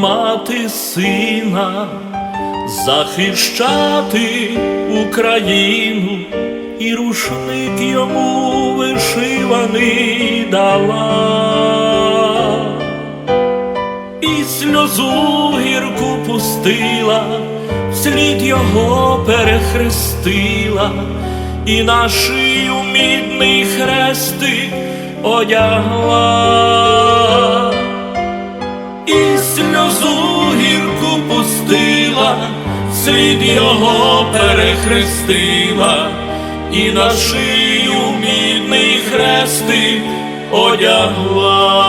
Мати сина захищати Україну, і рушник йому вишиваний дала, і сльозу гірку пустила, вслід його перехрестила, і на шию мідний хрестик одягла і сльозу гірку пустила, слід його перехрестила, і на шию мідний хрестик одягла.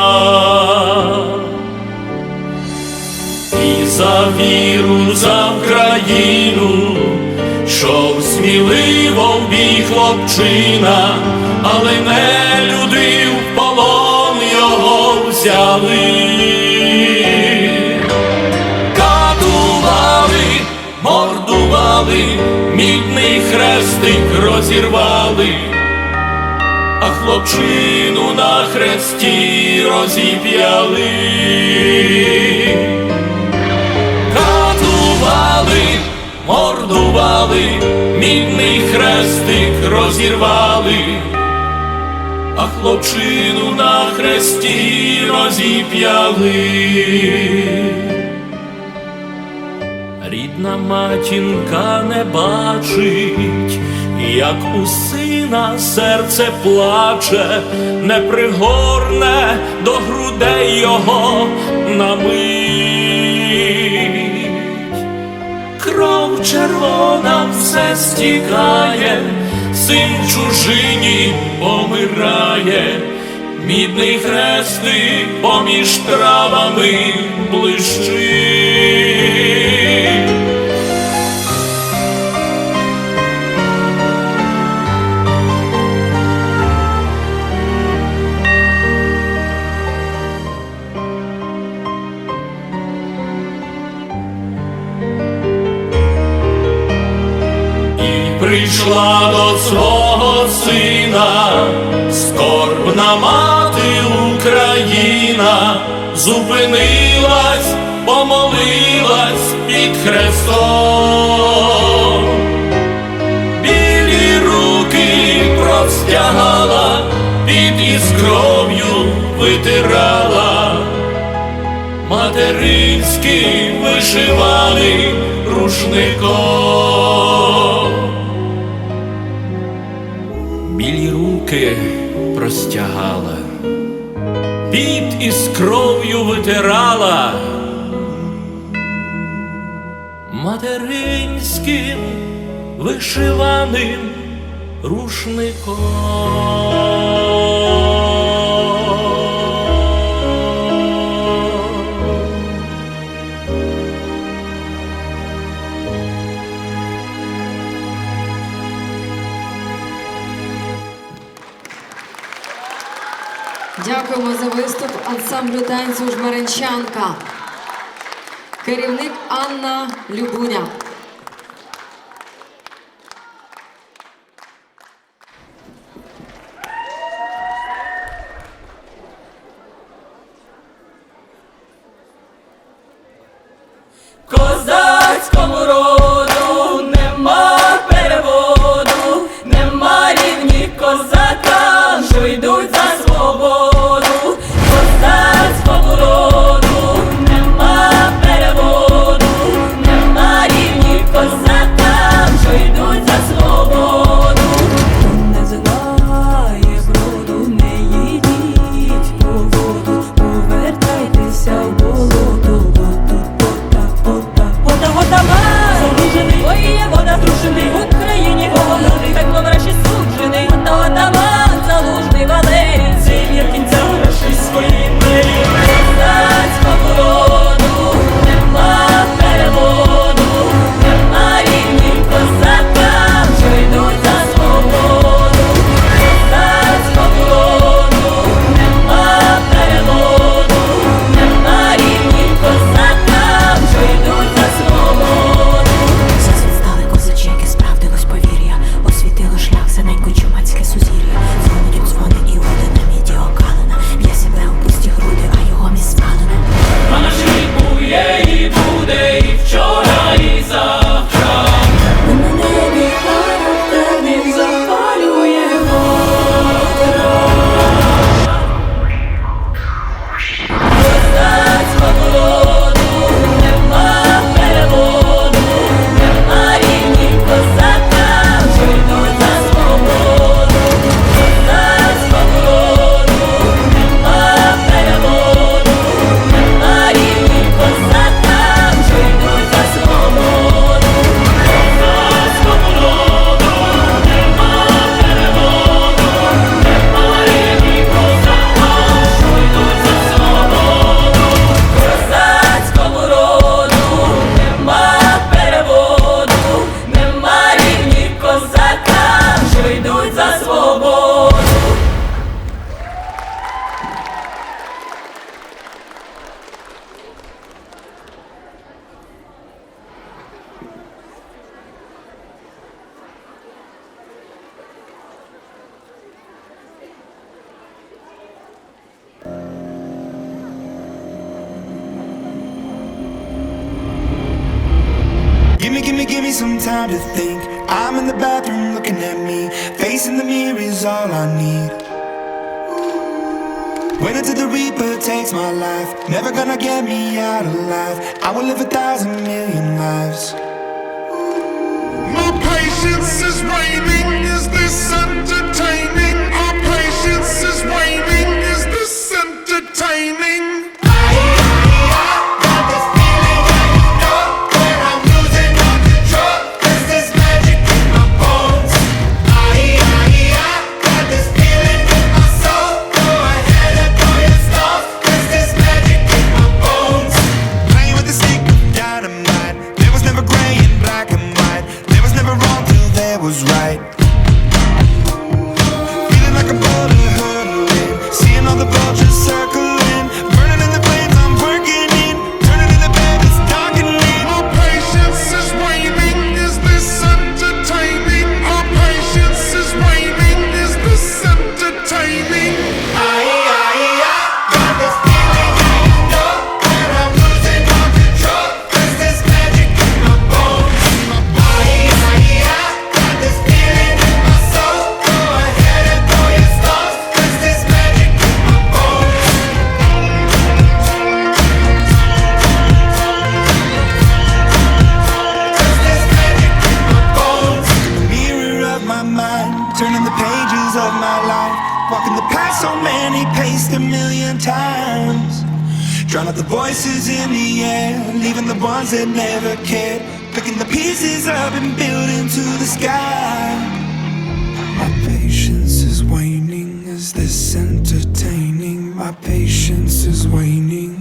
І за віру, за Україну, йшов сміливо в бій хлопчина, але не люди в полон його взяли. Мідний хрестик розірвали, а хлопчину на хресті розіп'яли. Катували, мордували, мідний хрестик розірвали, а хлопчину на хресті розіп'яли. Рідна матінка не бачить, як у сина серце плаче, не пригорне до грудей його на мить. Кров червона все стікає, син чужині помирає, мідний хрестик поміж травами блищить. Свого сина, скорбна мати Україна, зупинилась, помолилась під хрестом, білі руки простягала, під із кров'ю витирала, материнським вишивали рушником. Руки простягала, під із кров'ю витирала, материнським вишиваним рушником. Дякуємо за виступ ансамблю танцю Жмеренчанка. Керівник Анна Любуня. Gimme, gimme, gimme some time to think. I'm in the bathroom looking at me. Facing the mirror is all I need. Wait until the Reaper takes my life. Never gonna get me out alive. I will live a thousand million lives. My patience is waning. Is this entertaining? My patience is waning. Is this entertaining? Paced a million times. Drown out the voices in the air, leaving the ones that never cared, picking the pieces up and building to the sky. My patience is waning, is this entertaining? My patience is waning.